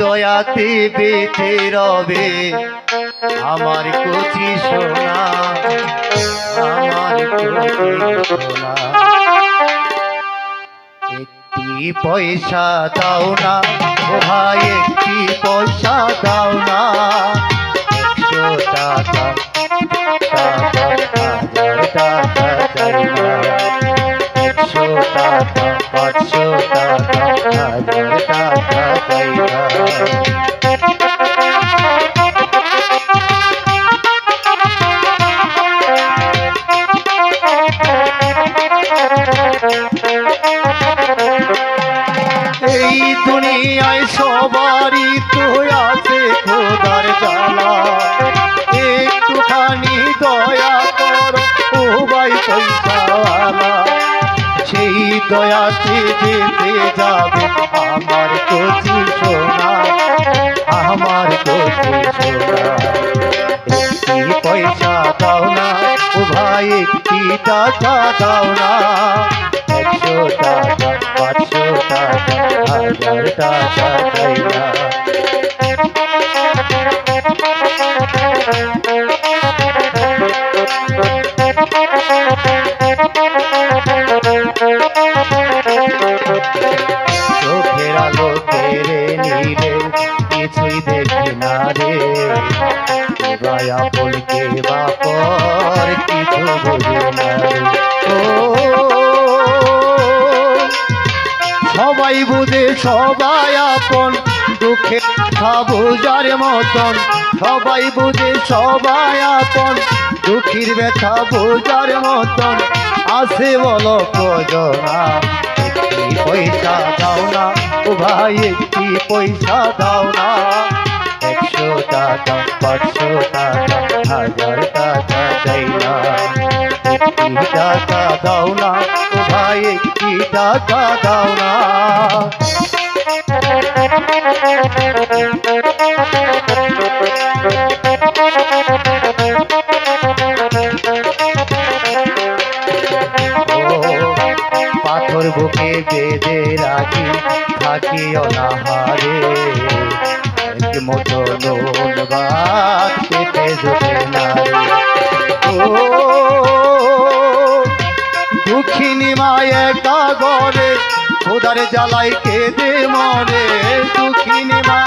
দয়াতে বেঁচে রবে। আমার কচি সোনা, আমার একটি পয়সা দাও না, ও ভাই, একটি পয়সা দাও এই দুনিয়ায় সবারই তো আছে খোদার জ্বালা দয়াতে যেতে যাবে আমার কচি সোনা, আমার কচি সোনা। পয়সা দাও না ও ভাই একটি টাকা দাও না। একশো টাকা, পাঁচশো টাকা, হাজার টাকা চাই না। চোখের আলো কেড়ে নিলে কিছুই দেখি না রে। দয়া বলকে বাপর কিছু বুঝি না সবাই বুঝে, সবাই আপন, দুঃখে বুঝার মতন। সবাই বুঝে, সবাই আপন, দুঃখীর ব্যথা বুঝার মতন। আসে বলো প্রজনা একটি পয়সা দাও না। ও ভাই একটি পয়সা দাও না? একশো টাকা, পাঁচশো টাকা, হাজার টাকা চাই না। একটি টাকা দাও না। ও ভাই একটি টাকা দাও না? পাথর বুকে বেঁধে রাখি, থাকি অনাহারে। মতো নুন ভাত পেটে জুটে ও, দুঃখিনী মায়ে কাগরে, খোদার জ্বালাই কেঁদে মরে। দুঃখিনী মা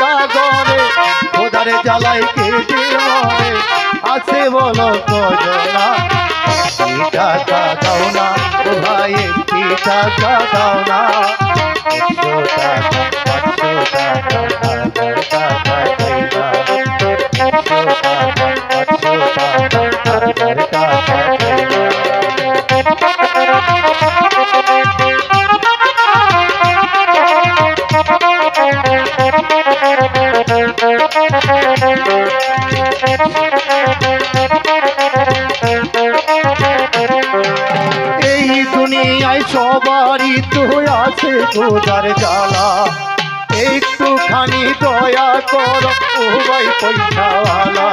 কাগরে, খোদার জ্বালাই কেঁদে মরে। আছে বলো কজনা একটি টাকা দাও না ও ভাই একটি টাকা দাও না একশো সবারই তো আছে খোদার জ্বালা। একটুখানি দয়া কর ও ভাই পয়সাওয়ালা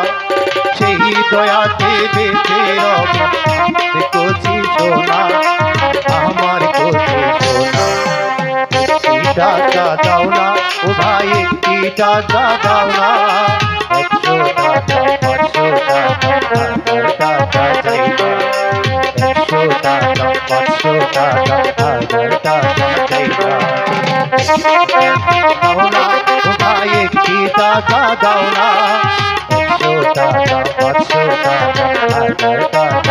সেই দয়াতে বেঁচে কচি সোনা, আমার কচি সোনা। টাকা দাও না ও ভাই একটি টাকা দাও না। একশো টাকা একশো টাকা পাঁচশো টাকা হাজার টাকা চাই না দাও না ও ভাই একটি টাকা দাও না একশো